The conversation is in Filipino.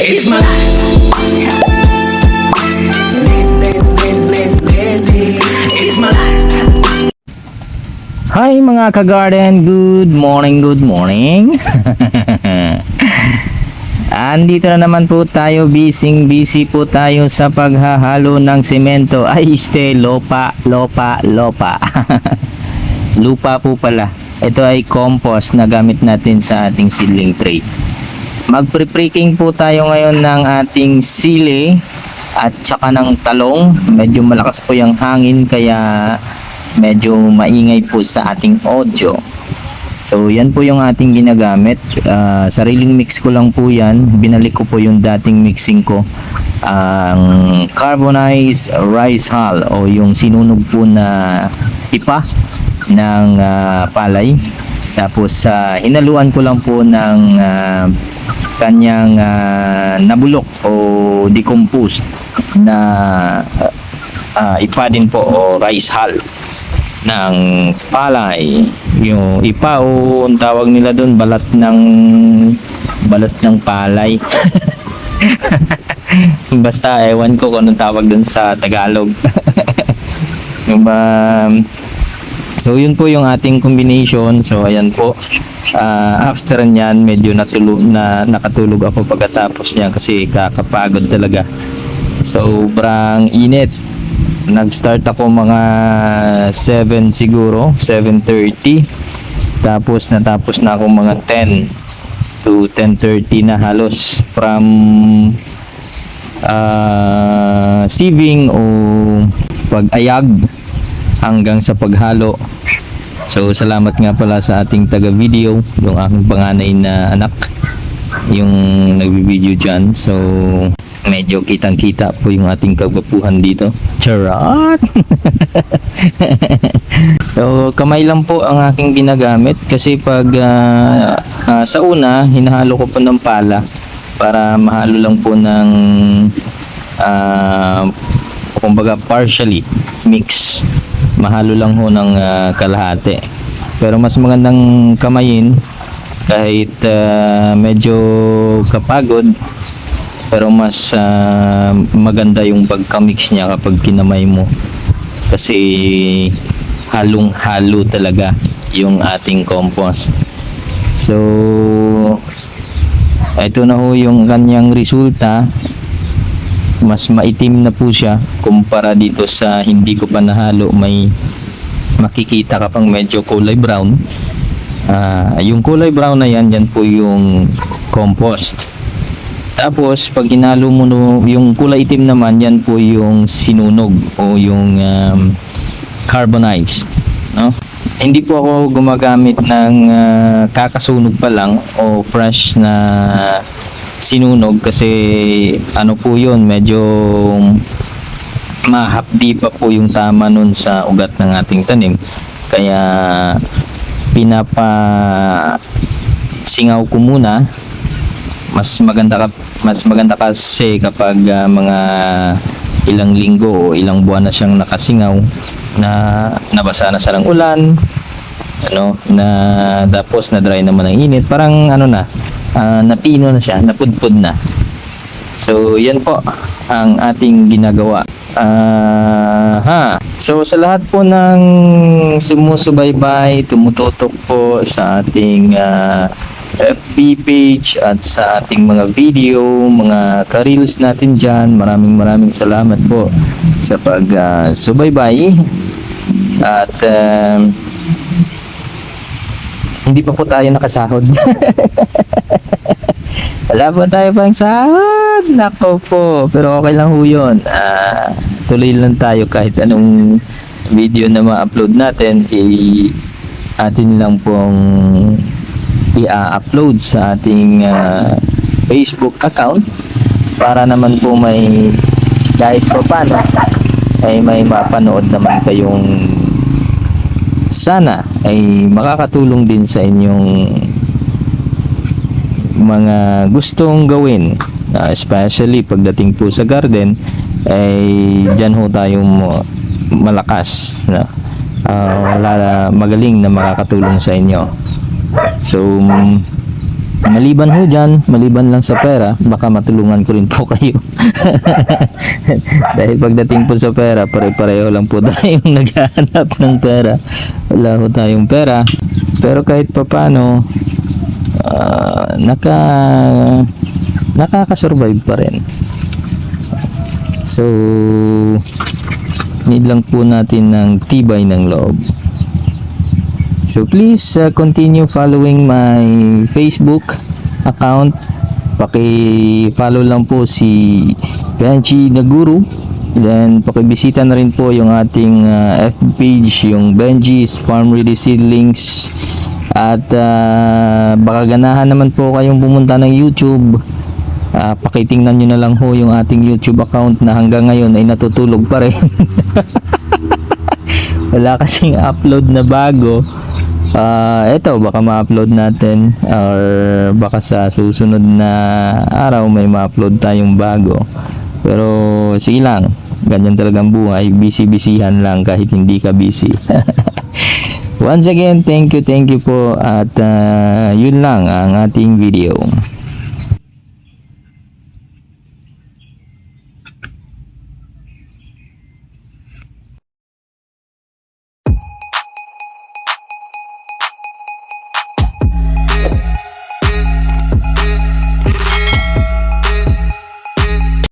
It's my life. Hi mga ka-garden, good morning, good morning. Andito na naman po tayo, busy busy po tayo sa paghahalo ng semento. Ay, este, lopa, lopa, lopa. Lupa po pala. Ito ay compost na gamit natin sa ating seedling tray. Magpre-preking po tayo ngayon ng ating sili at saka ng talong. Medyo malakas po yung hangin kaya medyo maingay po sa ating audio. So yan po yung ating ginagamit. Ah, sariling mix ko lang po yan. Binalik ko po yung dating mixing ko. Ang carbonized rice hull o yung sinunog po na ipa ng ah, palay. Tapos sa hinaluan ko lang po ng ah, kanyang ah, nabulok o decomposed na ah, ipa din po o rice hull ng palay. Yung ipa o ang tawag nila doon balat ng balat ng palay. Basta ewan ko kung anong tawag doon sa Tagalog. Yung ba So yun po yung ating combination. So ayan po. Ah, after niyan medyo natulog na nakatulog ako pagkatapos niya kasi kakapagod talaga. Sobrang init. Nag-start ako mga 7 siguro, 7:30. Tapos natapos na ako mga 10 to 10:30 na halos from ah sieving o pag-ayag hanggang sa paghalo. So salamat nga pala sa ating taga-video, yung aking panganay na anak, yung nagbi-video dyan. So medyo kitang-kita po yung ating kagwapuhan dito. Charot! so kamay lang po ang aking ginagamit kasi pag ah, ah, sa una, hinahalo ko po ng pala para mahalo lang po ng ah, kumbaga partially mix mahalo lang ho ng ah, kalahati. Pero mas magandang kamayin kahit ah, medyo kapagod pero mas ah, maganda yung pagkamix niya kapag kinamay mo. Kasi halong halo talaga yung ating compost. So ito na ho yung kanyang resulta mas maitim na po siya kumpara dito sa hindi ko pa nahalo. May makikita ka pang medyo kulay brown. Ah, yung kulay brown na yan yan po yung compost. Tapos pag hinalo mo no, yung kulay itim naman yan po yung sinunog o yung um, carbonized no? Hindi po ako gumagamit ng ah, kakasunog pa lang o fresh na sinunog kasi ano po yun medyo mahapdi pa po yung tama nun sa ugat ng ating tanim. Kaya pinapa singaw ko muna. Mas maganda ka, mas maganda kasi kapag ah, mga ilang linggo o ilang buwan na siyang nakasingaw na nabasa na siya ng ulan ano na tapos na dry naman ang init. Parang ano na ah, napino na siya napudpud na so yan po ang ating ginagawa Ah, ha. So sa lahat po ng sumusubaybay, tumututok po sa ating ah, FB page at sa ating mga video, mga ka-reels natin dyan. Maraming maraming salamat po sa pag-subaybay. at um, hindi pa po tayo nakasahod. Wala pa tayo pang sahod. Nako po. Pero okay lang ho yun. Ah, tuloy lang tayo kahit anong video na ma-upload natin. I atin lang pong i-upload sa ating ah, Facebook account para naman po may kahit pa paano ay may mapanood naman kayong sana ay makakatulong din sa inyong mga gustong gawin. Uh, especially pagdating po sa garden ay dyan ho tayo mo malakas na uh, magaling na makakatulong sa inyo. So Maliban ho dyan, maliban lang sa pera, baka matulungan ko rin po kayo. Dahil pagdating po sa pera, pare-pareho lang po tayong naghahanap ng pera. Wala ho tayong pera. Pero kahit papano, ah, naka nakaka-survive pa rin. So, need lang po natin ng tibay ng loob. So please uh, continue following my Facebook account. Paki-follow lang po si Benji Naguru. Then pakibisita na rin po yung ating uh, FB page, yung Benji's Farm Ready Seedlings. At uh, baka ganahan naman po kayong pumunta ng YouTube. Ah, pakitingnan nyo na lang ho yung ating YouTube account na hanggang ngayon ay natutulog pa rin. wala kasing upload na bago ah eto baka ma-upload natin or baka sa susunod na araw may ma-upload tayong bago. Pero sige lang ganyan talagang buhay. Busy-busyhan lang kahit hindi ka busy. Once again thank you thank you po. At ah, yun lang ang ating video